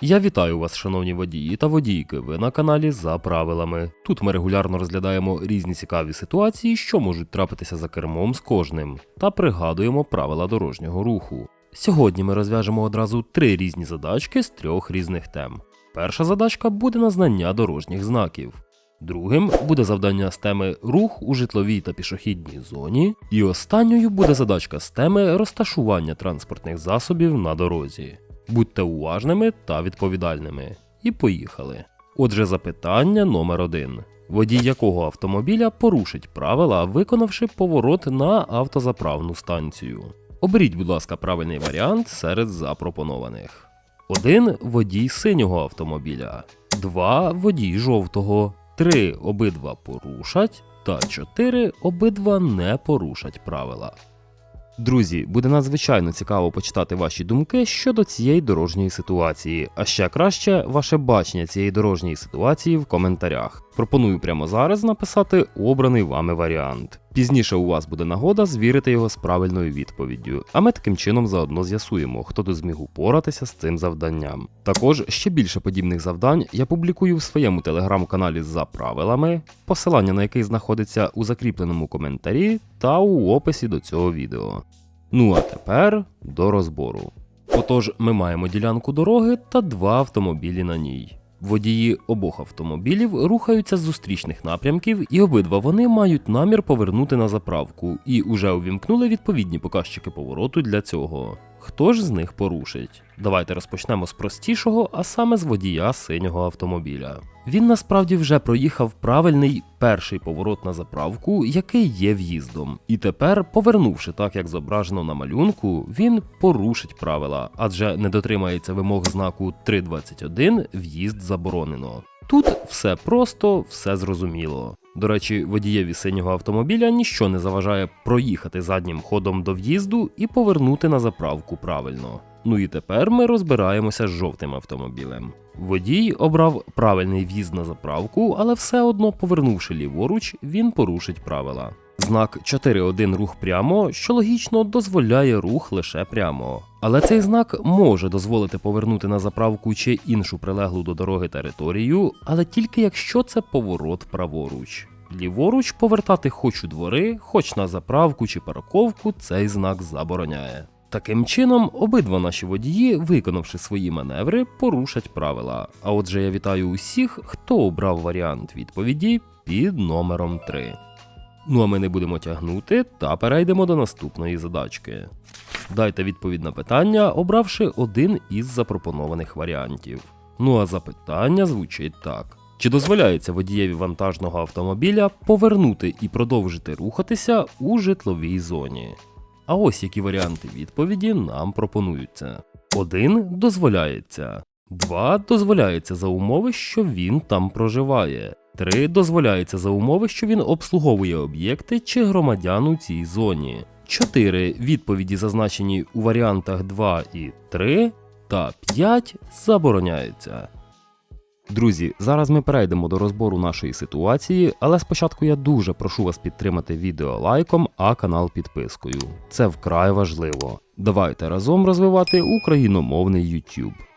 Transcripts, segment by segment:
Я вітаю вас, шановні водії та водійки. Ви на каналі за правилами. Тут ми регулярно розглядаємо різні цікаві ситуації, що можуть трапитися за кермом з кожним, та пригадуємо правила дорожнього руху. Сьогодні ми розв'яжемо одразу три різні задачки з трьох різних тем. Перша задачка буде на знання дорожніх знаків. Другим буде завдання з теми рух у житловій та пішохідній зоні. І останньою буде задачка з теми розташування транспортних засобів на дорозі. Будьте уважними та відповідальними. І поїхали. Отже, запитання номер один. Водій якого автомобіля порушить правила, виконавши поворот на автозаправну станцію. Оберіть, будь ласка, правильний варіант серед запропонованих. 1. Водій синього автомобіля. 2. Водій жовтого. 3. Обидва порушать. Та 4. Обидва не порушать правила. Друзі, буде надзвичайно цікаво почитати ваші думки щодо цієї дорожньої ситуації, а ще краще ваше бачення цієї дорожньої ситуації в коментарях. Пропоную прямо зараз написати обраний вами варіант. Пізніше у вас буде нагода звірити його з правильною відповіддю, а ми таким чином заодно з'ясуємо, хто тут зміг упоратися з цим завданням. Також ще більше подібних завдань я публікую в своєму телеграм-каналі за правилами, посилання на який знаходиться у закріпленому коментарі та у описі до цього відео. Ну а тепер до розбору. Отож, ми маємо ділянку дороги та два автомобілі на ній. Водії обох автомобілів рухаються з зустрічних напрямків, і обидва вони мають намір повернути на заправку і уже увімкнули відповідні показчики повороту для цього. Хто ж з них порушить? Давайте розпочнемо з простішого, а саме з водія синього автомобіля. Він насправді вже проїхав правильний перший поворот на заправку, який є в'їздом. І тепер, повернувши так, як зображено на малюнку, він порушить правила, адже не дотримається вимог знаку 3.21 в'їзд заборонено. Тут все просто, все зрозуміло. До речі, водієві синього автомобіля ніщо не заважає проїхати заднім ходом до в'їзду і повернути на заправку правильно. Ну і тепер ми розбираємося з жовтим автомобілем. Водій обрав правильний в'їзд на заправку, але все одно, повернувши ліворуч, він порушить правила. Знак 4.1 рух прямо, що логічно дозволяє рух лише прямо. Але цей знак може дозволити повернути на заправку чи іншу прилеглу до дороги територію, але тільки якщо це поворот праворуч. Ліворуч повертати хоч у двори, хоч на заправку чи парковку, цей знак забороняє. Таким чином, обидва наші водії, виконавши свої маневри, порушать правила. А отже, я вітаю усіх, хто обрав варіант відповіді під номером 3. Ну а ми не будемо тягнути та перейдемо до наступної задачки. Дайте відповідь на питання, обравши один із запропонованих варіантів. Ну а запитання звучить так: чи дозволяється водієві вантажного автомобіля повернути і продовжити рухатися у житловій зоні? А ось які варіанти відповіді нам пропонуються: 1 дозволяється, 2 дозволяється за умови, що він там проживає. 3 дозволяється за умови, що він обслуговує об'єкти чи громадян у цій зоні. 4 відповіді зазначені у варіантах 2 і 3, та 5 забороняється. Друзі, зараз ми перейдемо до розбору нашої ситуації, але спочатку я дуже прошу вас підтримати відео лайком, а канал підпискою. Це вкрай важливо. Давайте разом розвивати україномовний YouTube.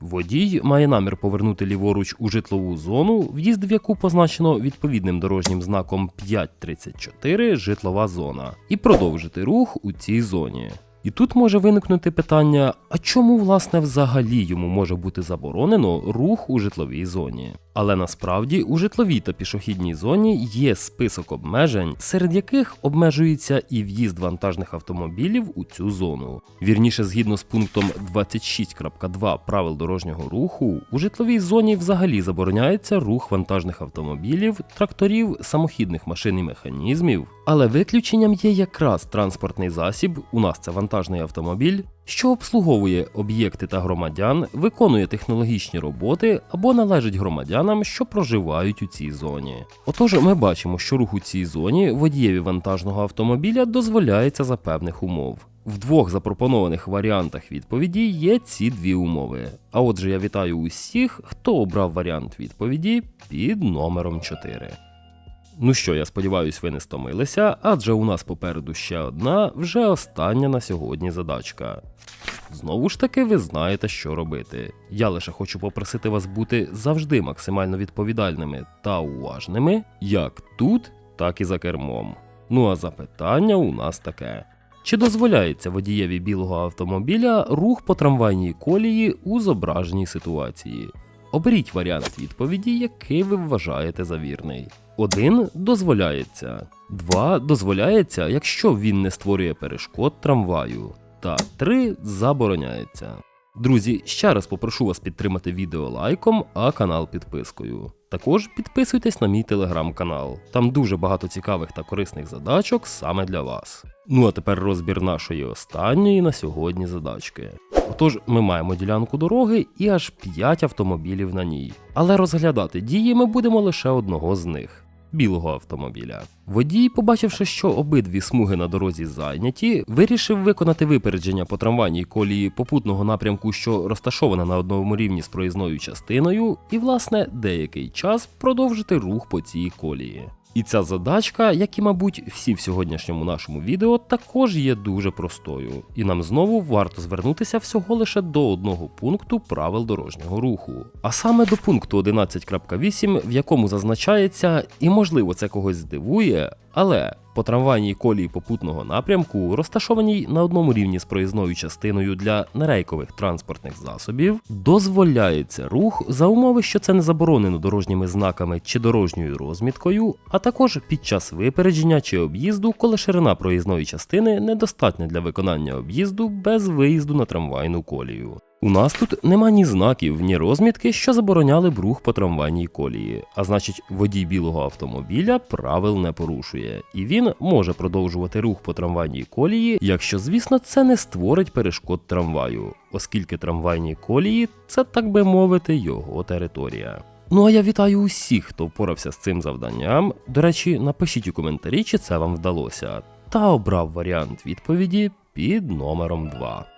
Водій має намір повернути ліворуч у житлову зону, в'їзд в яку позначено відповідним дорожнім знаком 534 житлова зона, і продовжити рух у цій зоні. І тут може виникнути питання: а чому власне взагалі йому може бути заборонено рух у житловій зоні? Але насправді у житловій та пішохідній зоні є список обмежень, серед яких обмежується і в'їзд вантажних автомобілів у цю зону. Вірніше, згідно з пунктом 26.2 правил дорожнього руху, у житловій зоні взагалі забороняється рух вантажних автомобілів, тракторів, самохідних машин і механізмів. Але виключенням є якраз транспортний засіб, у нас це вантажний вантажний автомобіль, що обслуговує об'єкти та громадян, виконує технологічні роботи або належить громадянам, що проживають у цій зоні. Отож, ми бачимо, що рух у цій зоні водієві вантажного автомобіля дозволяється за певних умов. В двох запропонованих варіантах відповіді є ці дві умови. А отже, я вітаю усіх, хто обрав варіант відповіді під номером 4. Ну що, я сподіваюсь, ви не стомилися, адже у нас попереду ще одна, вже остання на сьогодні задачка. Знову ж таки, ви знаєте, що робити. Я лише хочу попросити вас бути завжди максимально відповідальними та уважними, як тут, так і за кермом. Ну а запитання у нас таке. Чи дозволяється водієві білого автомобіля рух по трамвайній колії у зображеній ситуації? Оберіть варіант відповіді, який ви вважаєте за вірний. 1 дозволяється. 2 дозволяється, якщо він не створює перешкод трамваю. Та 3 забороняється. Друзі, ще раз попрошу вас підтримати відео лайком, а канал підпискою. Також підписуйтесь на мій телеграм-канал. Там дуже багато цікавих та корисних задачок саме для вас. Ну а тепер розбір нашої останньої на сьогодні задачки. Отож, ми маємо ділянку дороги і аж 5 автомобілів на ній. Але розглядати дії ми будемо лише одного з них. Білого автомобіля. Водій, побачивши, що обидві смуги на дорозі зайняті, вирішив виконати випередження по трамвайній колії попутного напрямку, що розташована на одному рівні з проїзною частиною, і, власне, деякий час продовжити рух по цій колії. І ця задачка, як і, мабуть, всі в сьогоднішньому нашому відео, також є дуже простою, і нам знову варто звернутися всього лише до одного пункту правил дорожнього руху, а саме до пункту 11.8, в якому зазначається, і можливо це когось здивує, але по трамвайній колії попутного напрямку, розташованій на одному рівні з проїзною частиною для нерейкових транспортних засобів, дозволяється рух за умови, що це не заборонено дорожніми знаками чи дорожньою розміткою, а також під час випередження чи об'їзду, коли ширина проїзної частини недостатня для виконання об'їзду без виїзду на трамвайну колію. У нас тут нема ні знаків, ні розмітки, що забороняли б рух по трамвайній колії, а значить, водій білого автомобіля правил не порушує, і він може продовжувати рух по трамвайній колії, якщо, звісно, це не створить перешкод трамваю, оскільки трамвайні колії це, так би мовити, його територія. Ну а я вітаю усіх, хто впорався з цим завданням. До речі, напишіть у коментарі, чи це вам вдалося, та обрав варіант відповіді під номером 2.